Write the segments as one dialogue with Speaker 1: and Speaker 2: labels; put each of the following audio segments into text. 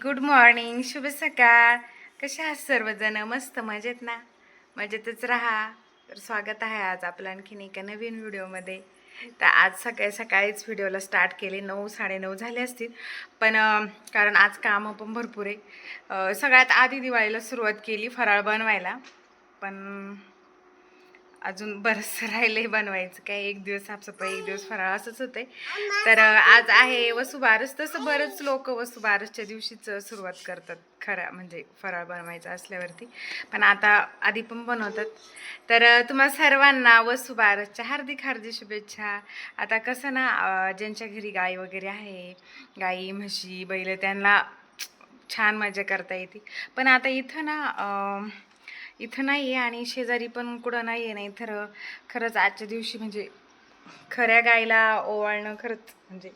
Speaker 1: Good morning शुभ सकाळ. कशा आहात सर्वजण? मस्त मजेत ना? मजेतच राहा. तर स्वागत आहे आज आपलं आणखीन एका नवीन व्हिडिओमध्ये. तर आज सकाळी सकाळीच व्हिडिओला स्टार्ट केले. नऊ साडेनऊ झाले असतील. पण कारण आज कामं पण भरपूर आहे. सगळ्यात आधी दिवाळीला सुरुवात केली फराळ बनवायला. पण अजून बरंचसं राहिले बनवायचं. काय एक दिवस साफसफाई एक दिवस फराळ असंच होते तर आज आहे वसुबारस. तसं बरेच लोक वसुबारसच्या दिवशीच सुरुवात करतात खरा म्हणजे फराळ बनवायचा असल्यावरती. पण आता आधी पण बनवतात. तर तुम्हा सर्वांना वसुबारसच्या हार्दिक हार्दिक शुभेच्छा. आता कसं ना ज्यांच्या घरी गाई वगैरे आहे गाई म्हशी बैल त्यांना छान मजा करता येते. पण आता इथं ना इथं नाही आहे आणि शेजारी पण कुठं नाही आहे नाही तर खरंच आजच्या दिवशी म्हणजे खऱ्या गायला ओवाळणं खरंच म्हणजे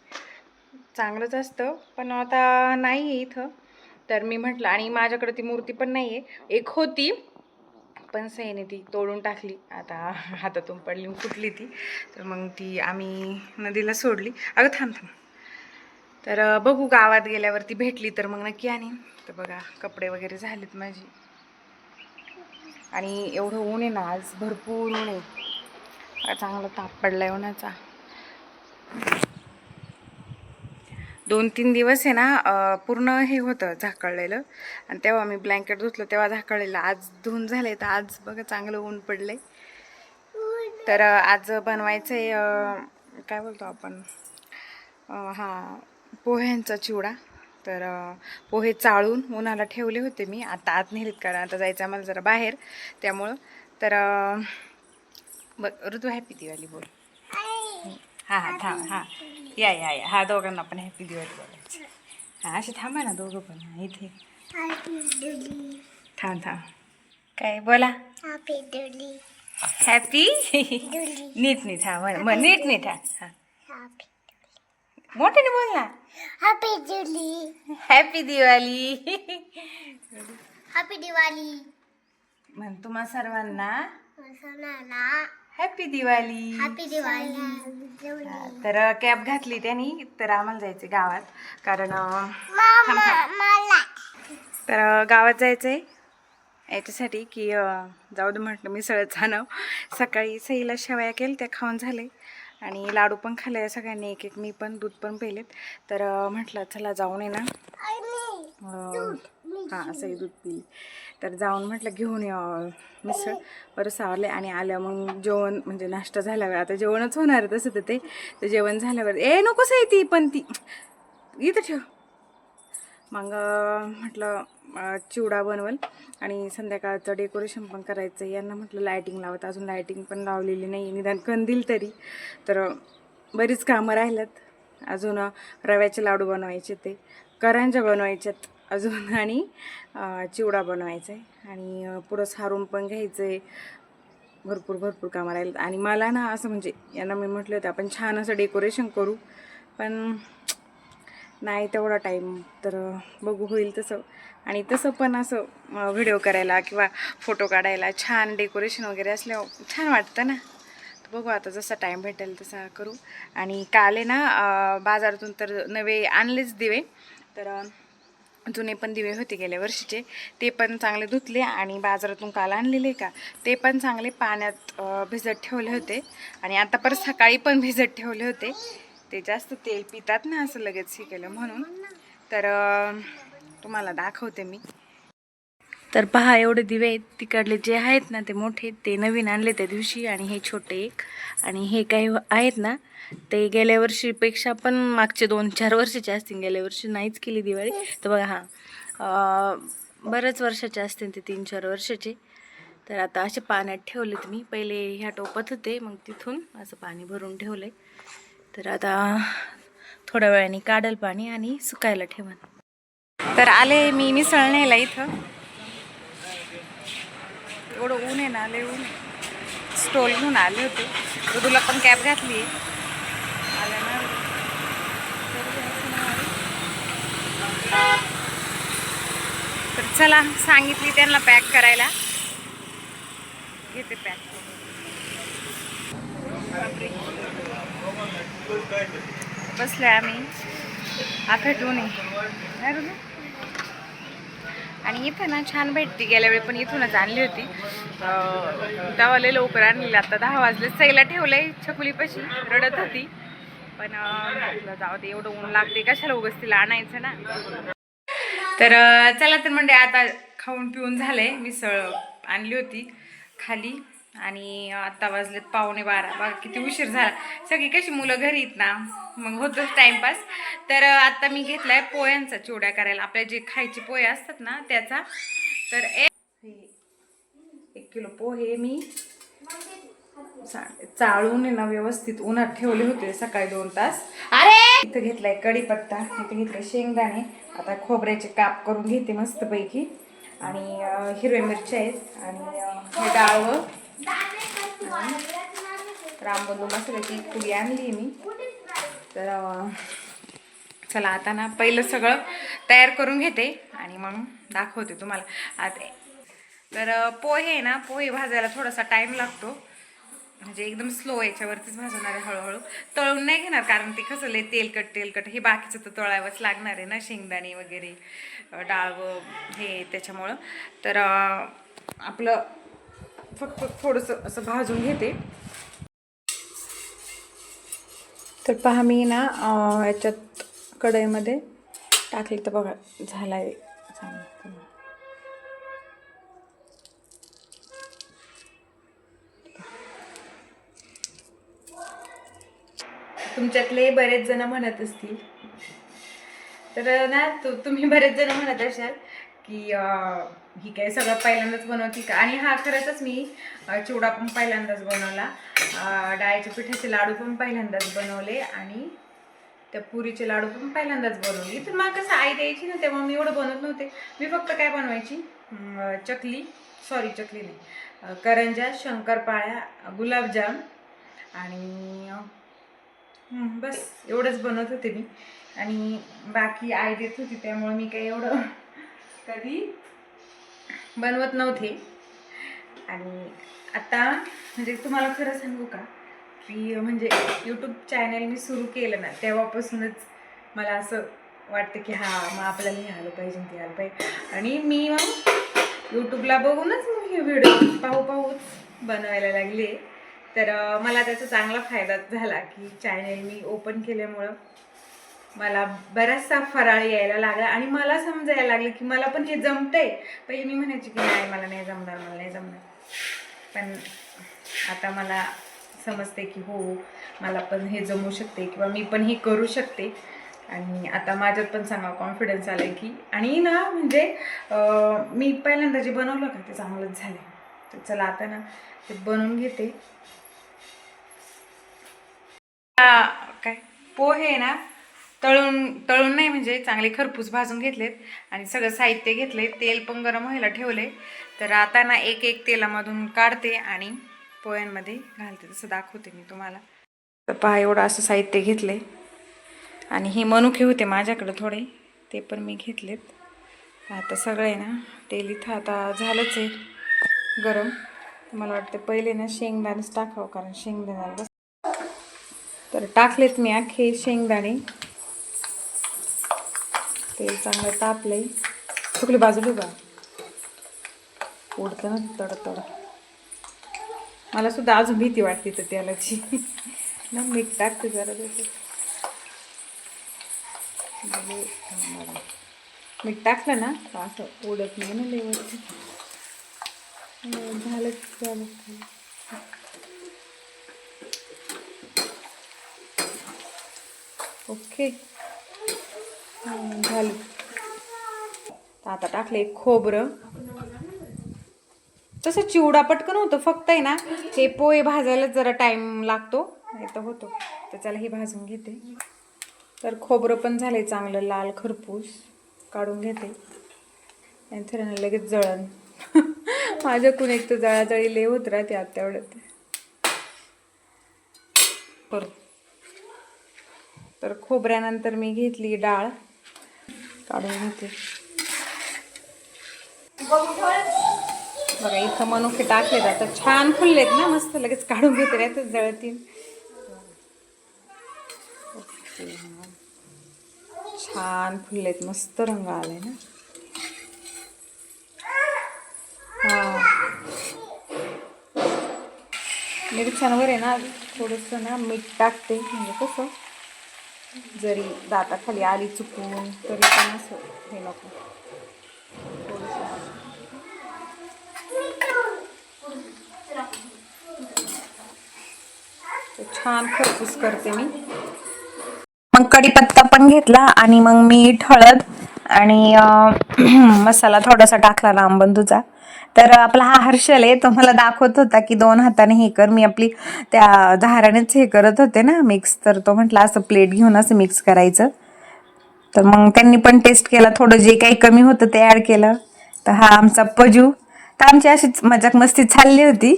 Speaker 1: चांगलंच असतं. पण आता नाही आहे इथं. तर मी म्हटलं आणि माझ्याकडे ती मूर्ती पण नाही आहे एक होती पण सईने ती तोडून टाकली. आता हातातून पडली फुटली ती. तर मग ती आम्ही नदीला सोडली. अगं थांब थांब. तर बघू गावात गेल्यावरती भेटली तर मग नक्की आणि. तर बघा कपडे वगैरे झालेत माझी. आणि एवढं ऊन आहे ना आज भरपूर ऊन आहे. चांगला ताप पडलाय उन्हाचा. दोन तीन दिवस आहे ना पूर्ण हे होतं झाकळलेलं. आणि तेव्हा मी ब्लँकेट धुतलं तेव्हा झाकळलेलं. आज धुवून झालंय तर आज बघा चांगलं ऊन पडलंय. तर आज बनवायचं आहे काय बोलतो आपण? हां हा पोह्यांचा चिवडा. तर पोहे चाळून उन्हाला ठेवले होते मी. आता आत नेलीत कारण आता जायचं आम्हाला जरा बाहेर. त्यामुळं तर बघ ऋतू हॅपी दिवाळी बोल. हां हां थांब हां. या या या. हा दोघांना पण हॅपी दिवाळी बोलायचं. हां असे थांबा ना दोघं पण. इथे. थांब थांब. काय बोला. हॅपी. नीट नीट. हा म्हण नीट नीट. हा हां. मोठ्याने बोल ना.
Speaker 2: Happy Dolly.
Speaker 1: Happy Diwali
Speaker 2: Happy Diwali.
Speaker 1: म्हण तुम्हा सर्वांना. Happy Diwali
Speaker 2: Happy Diwali.
Speaker 1: हा, तर कॅब घातली त्यांनी तर आम्हाला जायचं गावात. कारण थांब, थांब. तर गावात जायचं आहे याच्यासाठी की अं, जाऊ दे म्हटलं मी सगळं छान सकाळी सईला शेवया केल्या त्या खाऊन झाले. आणि लाडू पण खाल्ले सगळ्यांनी. एक एक मी पण दूध पण पेलेत. तर म्हटलं चला जाऊन ये ना. हां असंही दूध पिली तर जाऊन म्हटलं घेऊन या. मिसळ. बरं सावरले आणि आल्या मग जेवण म्हणजे नाश्ता झाल्यावर आता जेवणच होणार आहे तसं तर ते. तर जेवण झाल्यावर ए नको आहे ती पण ती. इथं ठेव. मग म्हटलं चिवडा बनवल आणि संध्याकाळचं डेकोरेशन पण करायचं. यांना म्हटलं लायटिंग लावत. अजून लायटिंग पण लावलेली नाही. निदान कंदील तरी. तर बरीच कामं राहिल्यात. अजून रव्याचे लाडू बनवायचे ते. करंजा बनवायच्यात अजून आणि चिवडा बनवायचा आहे आणि पुढं सारून पण घ्यायचं आहे भरपूर भरपूर कामं राहिलेत आणि मला ना असं म्हणजे यांना मी म्हटलं होतं आपण छान असं डेकोरेशन करू. पण नाही तेवढा टाईम तर बघू होईल तसं. आणि तसं पण असं व्हिडिओ करायला किंवा फोटो काढायला छान डेकोरेशन वगैरे असल्यावर छान वाटतं ना. तर बघू आता जसा टाईम भेटेल तसा करू. आणि काल आहे ना बाजारातून तर नवे आणलेच दिवे. तर जुने पण दिवे होते गेल्या वर्षीचे. ते पण चांगले धुतले आणि बाजारातून काल आणलेले का? ते पण चांगले पाण्यात भिजत ठेवले होते. आणि आता परत सकाळी पण भिजत ठेवले होते. ते जास्त तेल पितात ना असं लगेच हे केलं म्हणून. तर तुम्हाला दाखवते मी. तर पहा एवढे दिवे आहेत तिकडले जे आहेत ना ते मोठे ते नवीन आणले त्या दिवशी आणि हे छोटे एक. आणि हे काही आहेत ना ते गेल्या वर्षीपेक्षा पण मागचे दोन चार वर्षाचे असतील. गेल्या वर्षी नाहीच केली दिवाळी. तर बघा हां. बरंच बऱ्याच वर्षाचे असतील ते तीन चार वर्षाचे. तर आता असे पाण्यात ठेवलेत मी. पहिले ह्या टोपत होते मग तिथून असं पाणी भरून ठेवलं तर आता थोड्या वेळाने काढल पाणी आणि सुकायला ठेवन. तर आले मी मिसळ न्यायला इथं. एवढं ऊन आहे ना आले ऊन स्टॉल घेऊन आले होते. तर तुला पण कॅब घातली. आहे आल्या ना. तर चला सांगितली त्यांना पॅक करायला. घेते पॅक. बसले आम्ही. आखटून आहे आणि इथं ना छान भेटती गेल्या वेळी पण इथूनच आणली होती. दवाले लवकर आणलेलं. आता दहा वाजले. सैला ठेवलंय छकुलीपाशी. रडत होती. पण जाऊ दे एवढं ऊन लागते. कशाला उगस तिला आणायचं ना? तर चला तर म्हणजे आता खाऊन पिऊन झालंय. मिसळ आणली होती. खाली. आणि आता वाजलेत पावणे बारा. बघा किती उशीर झाला. सगळी कशी मुलं घरी आहेत ना? मग होतोच टाइमपास. तर अं, आता मी घेतलाय पोह्यांचा चिवड्या करायला. आपल्या जे खायचे पोहे असतात ना त्याचा. तर एक किलो पोहे मी चाळून ना व्यवस्थित उन्हात ठेवले होते सकाळी दोन तास. अरे! इथं घेतलाय कढीपत्ता इथं घेतलाय शेंगदाणे. आता खोबऱ्याचे काप करून घेते मस्तपैकी. आणि हिरव्या मिरच्या आहेत आणि हे डाळवं रामबंधू मसाल्याची एक पुडी आणली मी. तर चला आता ना पहिलं सगळं तयार करून घेते आणि मग दाखवते तुम्हाला. आता तर पोहे आहे ना पोहे भाजायला थोडासा टाईम लागतो. म्हणजे एकदम स्लो याच्यावरतीच भाजवणार आहे हळूहळू. तळून नाही घेणार कारण ते कसं लय तेलकट तेलकट हे बाकीचं तर तळावंच लागणार आहे ना शेंगदाणे वगैरे डाळ हे त्याच्यामुळं. तर आपलं फक्त थोडंसं असं भाजून घेते. तर पहा मी ना याच्यात कढईमध्ये टाकले तर बघा झाला आहे तुमच्यातले बरेच जण म्हणत असतील. तर ना तु तुम्ही बरेच जण म्हणत असाल. की ही काय सगळं पहिल्यांदाच बनवती का? आणि हा खरंच मी चिवडा पण पहिल्यांदाच बनवला. डाळीच्या पिठाचे लाडू पण पहिल्यांदाच बनवले आणि त्या पुरीचे लाडू पण पहिल्यांदाच बनवले. तर मग कसं आई द्यायची ना तेव्हा मी एवढं बनवत नव्हते. मी फक्त काय बनवायची? चकली. सॉरी चकली नाही. करंजा शंकरपाळ्या गुलाबजाम आणि बस. एवढंच बनवत होते मी. आणि बाकी आई देत होती त्यामुळे मी काही एवढं कधी? बनवत नव्हते. आणि आता म्हणजे तुम्हाला खरं सांगू का? की म्हणजे यूट्यूब चॅनल मी सुरू केलं ना तेव्हापासूनच मला असं वाटतं की हा मग आपल्याला हे आलं पाहिजे ते आलं पाहिजे. आणि मी मग यूट्यूबला बघूनच मग हे व्हिडिओ पाहू पाहूच बनवायला लागले. तर मला त्याचा चांगला फायदा झाला की चॅनेल मी ओपन केल्यामुळं. मला बराचसा फराळ यायला लागला आणि मला समजायला लागलं की मला पण हे जमतंय पहिले मी म्हणायची की नाही मला नाही जमणार मला नाही जमणार. पण आता मला समजते की हो मला पण हे जमू शकते किंवा मी पण हे करू शकते. आणि आता माझ्यात पण चांगला कॉन्फिडन्स आला आहे की आणि ना म्हणजे मी पहिल्यांदा जे बनवलं का ते चांगलंच झालं तर चला आता ना ते बनवून घेते. काय? पोहे ना? तळून तळून नाही म्हणजे चांगले खरपूस भाजून घेतलेत आणि सगळं साहित्य घेतले तेल पण गरम व्हायला ठेवले तर आता ना एक एक तेलामधून काढते आणि पोह्यांमध्ये घालते. तसं दाखवते मी तुम्हाला. तर पहा एवढं असं साहित्य घेतले आणि हे मनुके होते माझ्याकडे थोडे. ते पण मी घेतलेत. आता सगळं आहे ना तेल इथं आता झालंच आहे गरम. मला वाटतं पहिले ना शेंगदाणेच टाकावं कारण शेंगदाण्याला तर टाकलेत मी अख्खे शेंगदाणे. तेल चांगलं तापलंय. चुकली बाजूला बा उडतं ना तड तड. मला सुद्धा अजून भीती वाटते तर त्यालाची ना मीठ टाकते जरा जसं म्हणजे मीठ टाकलं ना असं उडत नाही ना लेवरती झालं झालं ओके. झालं. तर आता टाकले खोबरं. तसं चिवडा पटकन होतं फक्त आहे ना हे पोहे भाजायला जरा टाइम लागतो नाही तर होतो. तर चला हे भाजून घेते. तर खोबरं पण झाले चांगलं लाल खरपूस काढून घेते. आणि ना लगेच जळण. माझ्याकडून एक तर जळाजळी लय होत राहते आता तेवढ्यात करू तर खोबऱ्यानंतर मी घेतली डाळ. काढून घेते. बघा इथं मनुके टाकलेत आता. छान फुललेत ना मस्त लगेच काढून घेते रे ते जळतील छान फुललेत मस्त रंग आलाय ना. हा.
Speaker 3: मिरच्यांवर आहे ना थोडंसं ना मीठ टाकते म्हणजे कसं? जरी दाताखाली आली चुकून तरी पण असं हे नको. छान खरपूस करते मी. मग कढीपत्ता पण घेतला आणि मग मीठ हळद आणि मसाला थोडासा टाकला लांबंदूचा तर आपला हा हर्षल आहे तो मला दाखवत होता की दोन हाताने हे कर. मी आपली त्या धारानेच हे करत होते ना मिक्स तर तो म्हटला असं प्लेट घेऊन असं मिक्स करायचं. तर मग त्यांनी पण टेस्ट केला थोडं जे काही कमी होतं ते ॲड केलं. तर हा आमचा पजू. तर आमची अशीच मजाक मस्ती चालली होती.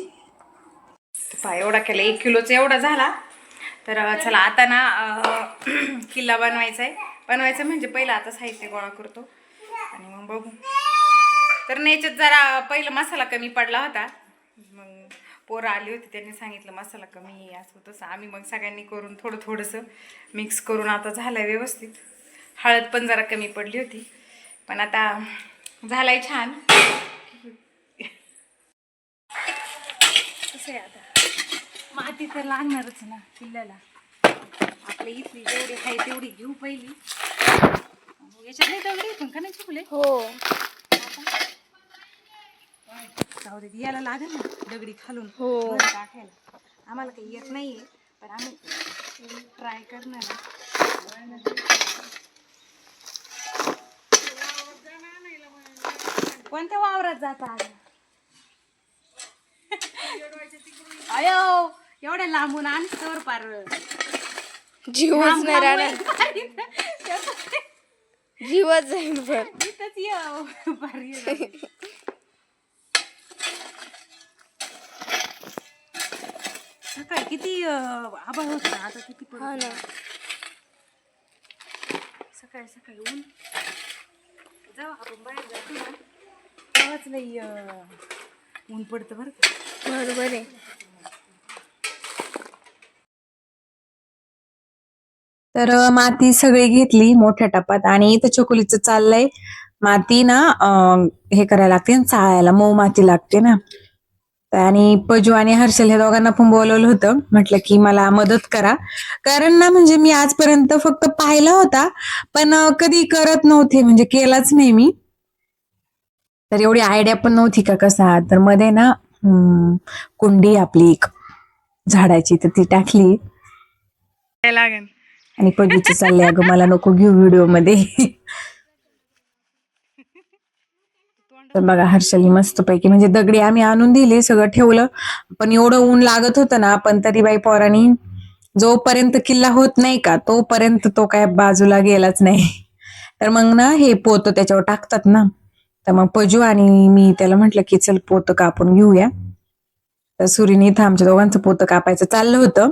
Speaker 3: पहा एवढा केला एक किलोचा एवढा झाला. तर चला आता ना किल्ला बनवायचा आहे बनवायचं म्हणजे पहिला आता साहित्य गोळा करतो. आणि मग बघू. तर याच्यात जरा पहिलं मसाला कमी पडला होता. मग पोरं आली होती त्यांनी सांगितलं मसाला कमी असं तसं आम्ही मग सगळ्यांनी करून थोडं थोडंसं मिक्स करून आता झालं आहे व्यवस्थित. हळद पण जरा कमी पडली होती पण आता झालाय छान. कसं आहे आता? माती तर लागणारच ना किल्ल्याला आपल्या इथली जेवढी आहे तेवढी घेऊ पहिली. याच्यात नाही दगडी पण का नाही चुकले?
Speaker 4: हो.
Speaker 3: जाऊ दे याला लागेल ना दगडी खालून
Speaker 4: हो.
Speaker 3: टाकायला आम्हाला काही येत नाहीये पण आम्ही ट्राय करणार. कोणत्या वावरात जाता आज अयो एवढ्या लांबून पार
Speaker 4: नाही
Speaker 3: लांब
Speaker 4: राहणार
Speaker 3: वर.
Speaker 4: जीवच जाईल पण
Speaker 3: इथंच ये जाऊ. सकाळी किती अं, आभाळ होत आता किती पडत
Speaker 4: हा ना.
Speaker 3: सकाळी सकाळी ऊन. जाऊ आपण बाहेर जातो ना. तेव्हाच लई अं, ऊन पडतं बरं का?
Speaker 4: बरोबर आहे.
Speaker 1: तर माती सगळी घेतली मोठ्या टपात आणि इथं चकोलीचं चाललंय. माती ना हे करायला लागते चाळायला मऊ माती लागते ना. आणि पजू आणि हर्षल ह्या दोघांना पण बोलवलं होतं. म्हटलं की मला मदत करा. कारण ना म्हणजे मी आजपर्यंत फक्त पाहिला होता पण कधी करत नव्हते. म्हणजे केलाच नाही मी. तर एवढी आयडिया पण नव्हती का कसा. तर मध्ये ना कुंडी आपली एक झाडाची तर ती टाकली.
Speaker 3: लागेल?
Speaker 1: आणि पगीचं चालले. अगं मला नको घेऊ व्हिडिओमध्ये तर बघा हर्षली मस्त पैकी म्हणजे दगडी आम्ही आणून दिली सगळं ठेवलं. पण एवढं ऊन लागत होतं ना पण तरी बाई पोरांनी जोपर्यंत किल्ला होत नाही का तोपर्यंत तो काय बाजूला गेलाच नाही. तर मग ना हे पोत त्याच्यावर टाकतात ना. तर मग पजू आणि मी त्याला म्हटलं की चल पोतं कापून घेऊया. तर सुरीने इथं आमच्या दोघांचं पोतं कापायचं चाललं होतं.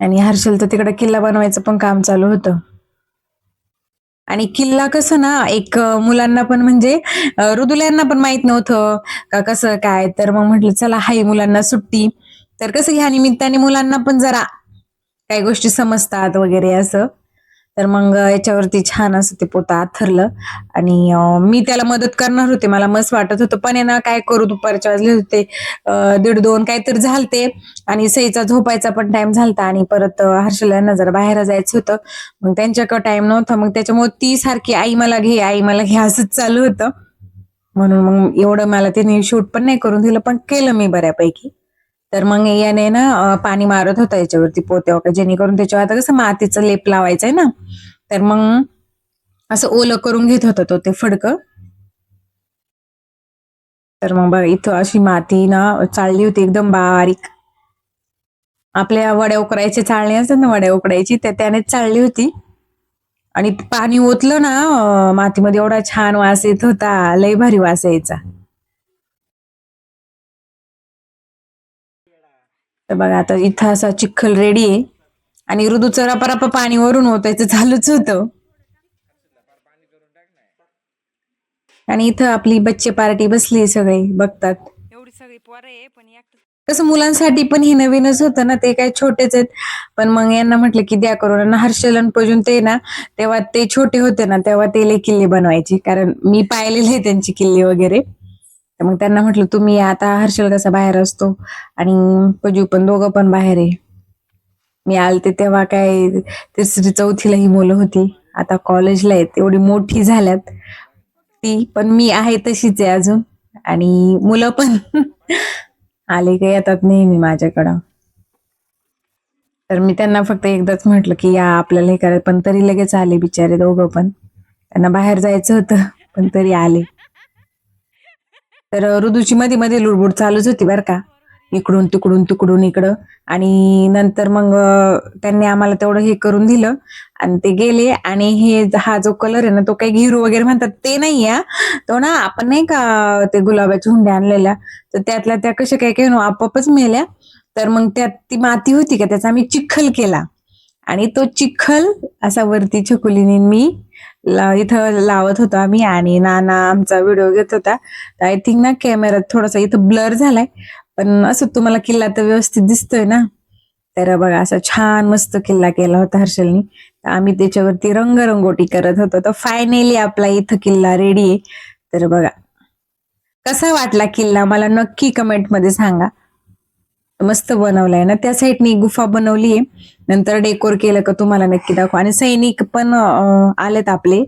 Speaker 1: आणि हर्षल तर तिकडे किल्ला बनवायचं पण काम चालू होतं. आणि किल्ला कसं ना एक मुलांना पण म्हणजे रुदुल्यांना पण माहीत नव्हतं का कसं काय. तर मग म्हटलं चला हाय मुलांना सुट्टी. तर कसं ह्या निमित्ताने मुलांना पण जरा काही गोष्टी समजतात वगैरे असं. तर मग याच्यावरती छान असं ते पोतं आथरलं. आणि मी त्याला मदत करणार होते. मला मस्त वाटत होतं पण आहे ना काय करू? दुपारच्या वाजले होते. दीड दोन काहीतरी झालते. आणि सईचा झोपायचा पण टाइम झालता. आणि परत हर्षला यांना जरा बाहेर जायचं होतं. मग त्यांच्याकडे टाइम नव्हता. मग त्याच्यामुळे ती सारखी आई मला घे आई मला घे असंच चालू होतं. म्हणून मग एवढं मला त्यांनी शूट पण नाही करून दिलं. पण केलं मी बऱ्यापैकी. तर मग याने ना पाणी मारत होता याच्यावरती पोत्यावर जेणेकरून त्याच्यावर आता कसं मातीचं लेप लावायचंय ना. तर मग असं ओलं करून घेत होता तो ते फडकं. तर मग बघा इथं अशी माती ना चालली होती एकदम बारीक. आपल्या वड्या उकरायचे चाळणे असतात ना वड्या उकडायची तर त्याने चालली होती. आणि पाणी ओतलं ना मातीमध्ये एवढा छान वास येत होता लय भारी वास यायचा. तर बघा आता इथं असा चिखल रेडी आहे. आणि ऋतूचं रपारपा पाणी वरून ओतायचं चालूच होतं. आणि इथं आपली बच्चे पार्टी बसली सगळे बघतात.
Speaker 3: एवढी सगळी आहे पण
Speaker 1: कसं मुलांसाठी पण हे नवीनच होतं ना ते काय छोटेच आहेत. पण मग यांना म्हटलं की द्या करून हर्षलन पजून ते ना तेव्हा ते छोटे होते ना तेव्हा ते किल्ले बनवायचे. कारण मी पाहिलेले त्यांची किल्ले वगैरे. तर मग त्यांना म्हटलं तुम्ही आता हर्षल कसा बाहेर असतो आणि पजू पण दोघं पण बाहेर आहे. मी आलते तेव्हा काय तिसरी चौथीला ही मुलं होती. आता कॉलेजला आहेत एवढी मोठी झाल्यात. ती पण मी आहे तशीच आहे अजून. आणि मुलं पण. आले का येतात नेहमी माझ्याकडं. तर मी त्यांना फक्त एकदाच म्हटलं की या आपल्याला हे करायचं पण तरी लगेच आले बिचारे दोघं पण. त्यांना बाहेर जायचं होतं पण तरी आले. तर ऋतूची मध्ये मध्ये लुडबुड चालूच होती बरं का. इकडून तिकडून तिकडून इकडं. आणि नंतर मग त्यांनी आम्हाला तेवढं हे करून दिलं. आणि ते गेले आणि हे हा जो कलर आहे ना तो काही घिरू वगैरे म्हणतात ते नाही तो ना आपण नाही का ते गुलाबाच्या हुंड्या आणलेल्या. तर त्यातल्या त्या कशा काय काय आपोआपच मेल्या. तर मग त्यात ती माती होती का त्याचा आम्ही चिखल केला. आणि तो चिखल असा वरती छकुलीने मी इथं लावत होतो आम्ही. आणि नाना आमचा व्हिडिओ घेत होता. तर आय थिंक ना कॅमेरात थोडासा इथं ब्लर झालाय. पण असं तुम्हाला किल्ला तर व्यवस्थित दिसतोय ना? तर बघा असा छान मस्त किल्ला केला होता हर्षलनी. तर आम्ही त्याच्यावरती रंगरंगोटी करत होतो. तर फायनली आपला इथं किल्ला रेडी आहे. तर बघा. कसा वाटला किल्ला? मला नक्की कमेंटमध्ये सांगा. मस्त बनवलाय ना? त्या साईडनी गुफा बनवली आहे. नंतर डेकोर केलं का तुम्हाला नक्की दाखवू. आणि सैनिक पण आलेत आपले.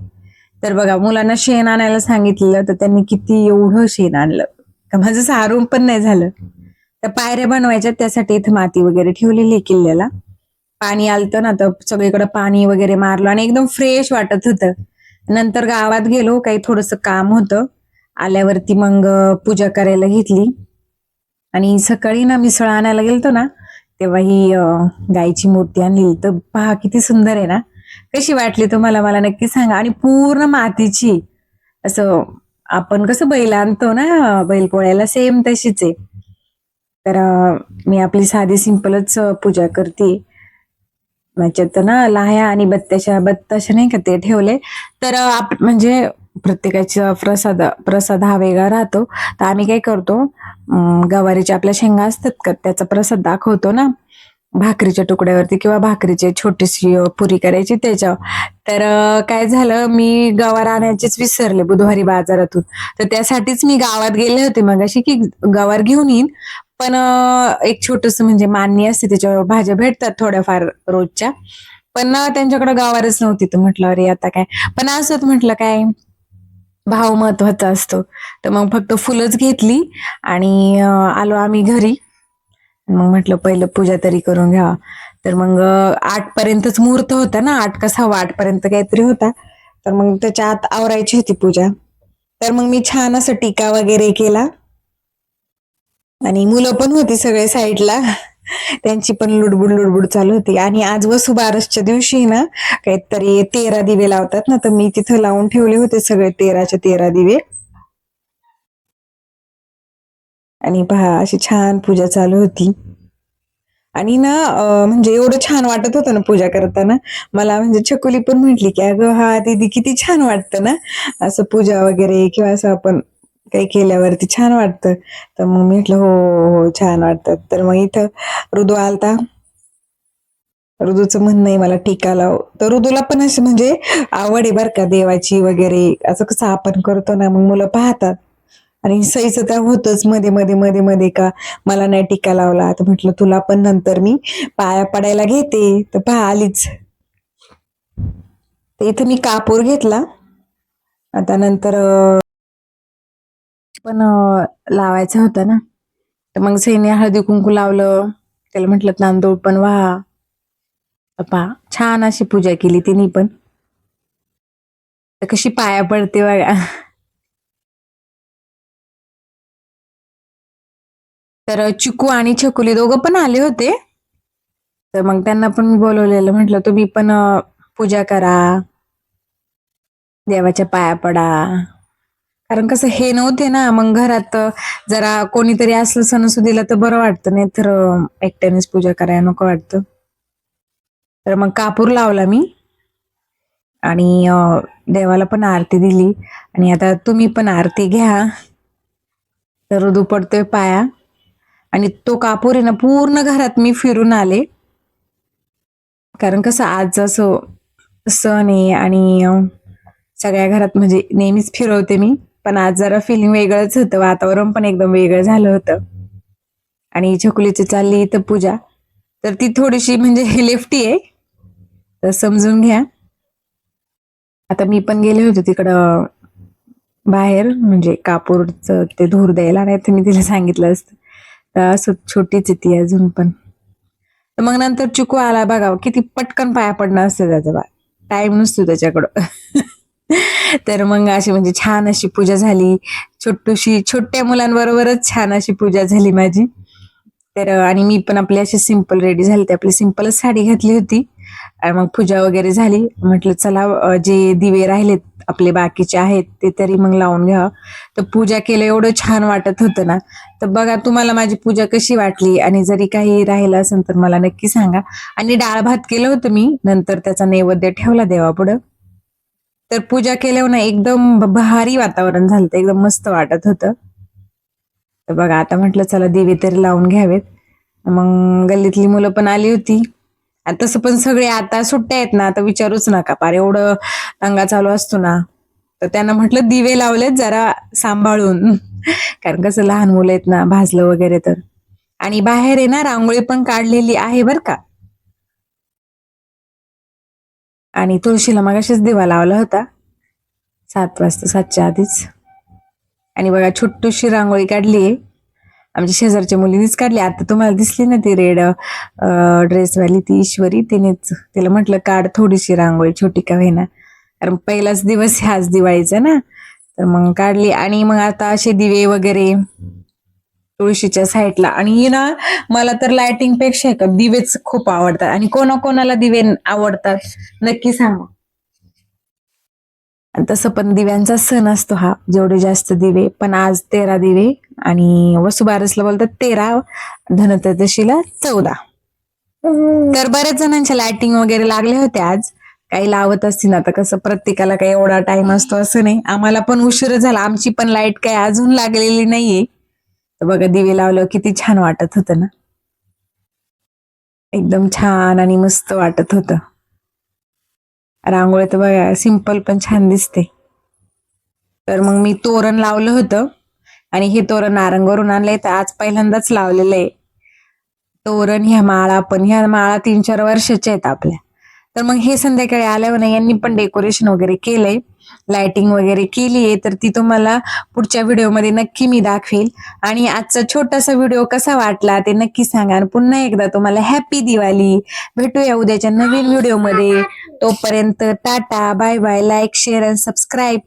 Speaker 1: तर बघा मुलांना शेण आणायला सांगितलेलं तर त्यांनी किती एवढं शेण आणलं. का माझं सारून पण नाही झालं. तर पायऱ्या बनवायच्या त्यासाठी इथं माती वगैरे ठेवलेली किल्ल्याला. पाणी आलतं ना तर सगळीकडे पाणी वगैरे मारलं आणि एकदम फ्रेश वाटत होतं. नंतर गावात गेलो काही थोडस काम होतं. आल्यावरती मग पूजा करायला घेतली. आणि सकाळी ना मिसळ आणायला गेलतो ना तेव्हा ही गायची मूर्ती आणली. तर पहा किती सुंदर आहे ना? कशी वाटली तुम्हाला? मला नक्की सांगा. आणि पूर्ण मातीची असं आपण कसं बैल आणतो ना बैल पोळ्याला सेम तशीच आहे. तर मी आपली साधी सिंपलच पूजा करते. माझ्यात ना लाह्या आणि बत्त्याच्या बत्ताशा नाही का ते ठेवले. तर आप म्हणजे प्रत्येकाचा प्रसाद प्रसाद हा वेगळा राहतो. तर आम्ही काय करतो गवारीच्या आपल्या शेंगा असतात का? त्याचा प्रसाद दाखवतो ना. भाकरीच्या तुकड्यावरती किंवा भाकरीची छोटीशी पुरी करायची त्याच्यावर. तर काय झालं? मी गवार आणायचीच विसरले बुधवारी बाजारातून. तर त्यासाठीच मी गावात गेले होते मग अशी की गवार घेऊन येईन. पण एक छोटस म्हणजे मान्य असते त्याच्यावर भाज्या भेटतात थोड्याफार रोजच्या. पण ना त्यांच्याकडे गावारच नव्हती. तर म्हटलं अरे आता काय? पण असंच म्हटलं काय भाव महत्त्वाचा असतो. तर मग फक्त फुलंच घेतली आणि आलो आम्ही घरी. मग म्हटलं पहिलं पूजा तरी करून घ्यावा. तर मग आठ पर्यंतच मुहूर्त होता ना आठ का सहा आठ पर्यंत काहीतरी होता. तर मग त्याच्या आत आवरायची होती पूजा. तर मग मी छान असं टीका वगैरे केला. आणि मुलं पण होती सगळे साईडला. त्यांची पण लुडबुड लुडबुड चालू होती. आणि आज वसुबारसच्या दिवशी ना काहीतरी तेरा दिवे लावतात ना तर मी तिथं लावून ठेवले होते सगळे तेराचे तेरा दिवे. आणि पहा अशी छान पूजा चालू होती. आणि ना म्हणजे एवढं छान वाटत होतं ना पूजा करताना. मला म्हणजे छकुली पण म्हटली की अगं हा दीदी किती छान वाटतं ना असं पूजा वगैरे किंवा असं आपण काही केल्यावरती छान वाटतं. तर मग मी म्हटलं हो हो, हो छान वाटतं. तर मग इथं ऋदू आलता. ऋदूचं म्हणणं आहे मला टीका लाव तर रुदूला पण असं म्हणजे आवड आहे बरं का देवाची वगैरे. असं कसं आपण करतो ना मग मुलं पाहतात. आणि सईचं तर होतच मध्ये मध्ये मध्ये मध्ये का मला नाही टीका लावला. तर म्हटलं तुला पण नंतर मी पाया पडायला घेते. तर पहा आलीच. तर इथं मी कापूर घेतला. आता नंतर पण लावायचा होता ना. तर मग सैनी हळदी कुंकू लावलं. त्याला म्हटलं तांदूळ पण वाहा. पा पहा छान अशी पूजा केली तिने पण. तर कशी पाया पडते बघा. तर चिकू आणि छकुली दोघं पण आले होते. तर मग त्यांना पण बोलवलेलं म्हटलं तुम्ही पण पूजा करा. देवाच्या पाया पडा. कारण कसं हे नव्हते ना मग घरात जरा कोणीतरी असलं सणसुदीला तर बरं वाटतं नाही तर एकट्यानेच पूजा करायला नको वाटतं. तर मग कापूर लावला मी. आणि देवाला पण आरती दिली. आणि आता तुम्ही पण आरती घ्या. तर दुपडतोय पाया. आणि तो कापूर आहे ना पूर्ण घरात मी फिरून आले. कारण कसं आज असं सण आहे आणि सगळ्या घरात म्हणजे नेहमीच फिरवते मी. पण आज जरा फिलिंग वेगळंच होतं. वातावरण पण एकदम वेगळं झालं होतं. आणि छकुलीची चालली इथं पूजा. तर ती थोडीशी म्हणजे लेफ्टी आहे. तर समजून घ्या. आता मी पण गेले होते तिकडं बाहेर. म्हणजे कापूरचं ते धूर द्यायला. नाही तर मी तिला सांगितलं असतं. तर असं छोटीच ती अजून पण. तर मग नंतर चुकू आला बघा. किती पटकन पाया पडणं असतं त्याचा बा. टाइम नसतो त्याच्याकडं. तर मग अशी म्हणजे छान अशी पूजा झाली. छोटूशी छोट्या मुलांबरोबरच छान अशी पूजा झाली माझी. तर आणि मी पण आपली अशी सिंपल रेडी झाली. ते आपली सिंपलच साडी घातली होती. मग पूजा वगैरे झाली. म्हटलं चला जे दिवे राहिलेत आपले बाकीचे आहेत ते तरी मग लावून घ्यावं तर पूजा केलं एवढं छान वाटत होतं ना. तर बघा तुम्हाला माझी पूजा कशी वाटली? आणि जरी काही राहिलं असेल तर मला नक्की सांगा. आणि डाळ भात केलं होतं मी. नंतर त्याचा नैवेद्य ठेवला देवापुढं. तर पूजा केल्यावर ना एकदम भारी वातावरण झालं एकदम मस्त वाटत होतं. तर बघा आता म्हटलं चला दिवे तरी लावून घ्यावेत. मग गल्लीतली मुलं पण आली होती. तसं पण सगळे आता सुट्ट्या आहेत ना आता विचारूच नका. पार एवढं दंगा चालू असतो ना तर त्यांना म्हटलं दिवे लावलेत जरा सांभाळून. कारण कसं लहान मुलं आहेत ना भाजलं वगैरे तर. आणि बाहेर आहे ना रांगोळी पण काढलेली आहे बर का. आणि तुळशीला मागाशीच दिवा लावला होता. सात वाजता सातच्या आधीच. आणि बघा छोटीशी रांगोळी काढली आहे आमच्या शेजारच्या मुलीनीच काढली. आता तुम्हाला दिसली ना ती रेड ड्रेसवाली ती ईश्वरी. तिनेच तिला म्हटलं काढ थोडीशी रांगोळी छोटी का होईना. कारण पहिलाच दिवस आहे आज दिवाळीचा ना. तर मग काढली. आणि मग आता असे दिवे वगैरे तुळशीच्या साईडला आणि ना मला तर लाइटिंगपेक्षा का दिवेच खूप आवडतात. आणि कोणाकोणाला दिवे आवडतात नक्की सांगा. तसं पण दिव्यांचा सण असतो हा जेवढे जास्त दिवे. पण आज तेरा दिवे आणि वसुबारसला बोलतात तेरा धनत्रयोदशीला चौदा. तर बऱ्याच जणांच्या लाइटिंग वगैरे लागले होते आज. काही लावत असतील आता कसं प्रत्येकाला काही एवढा टाइम असतो असं नाही. आम्हाला पण उशीर झाला. आमची पण लाइट काही अजून लागलेली नाहीये. तर बघा दिवे लावलं किती छान वाटत होतं ना? एकदम छान आणि मस्त वाटत होतं. रांगोळी तर बघा सिंपल पण छान दिसते. तर मग मी तोरण लावलं होतं आणि हे तोरण नारंगवरून आणलंय तर आज पहिल्यांदाच लावलेलं आहे. तोरण ह्या माळा पण ह्या माळा तीन चार वर्षाच्या आहेत आपल्या. तर मग हे संध्याकाळी आल्यावर यांनी पण डेकोरेशन वगैरे केलंय. लाइटिंग वगैरे केली आहे तर ती तुम्हाला पुढच्या व्हिडिओमध्ये नक्की मी दाखवेल. आणि आजचा छोटासा व्हिडिओ कसा वाटला ते नक्की सांगा. आणि पुन्हा एकदा तुम्हाला हॅपी दिवाळी भेटूया उद्याच्या नवीन व्हिडिओमध्ये तोपर्यंत tata bye bye like share and subscribe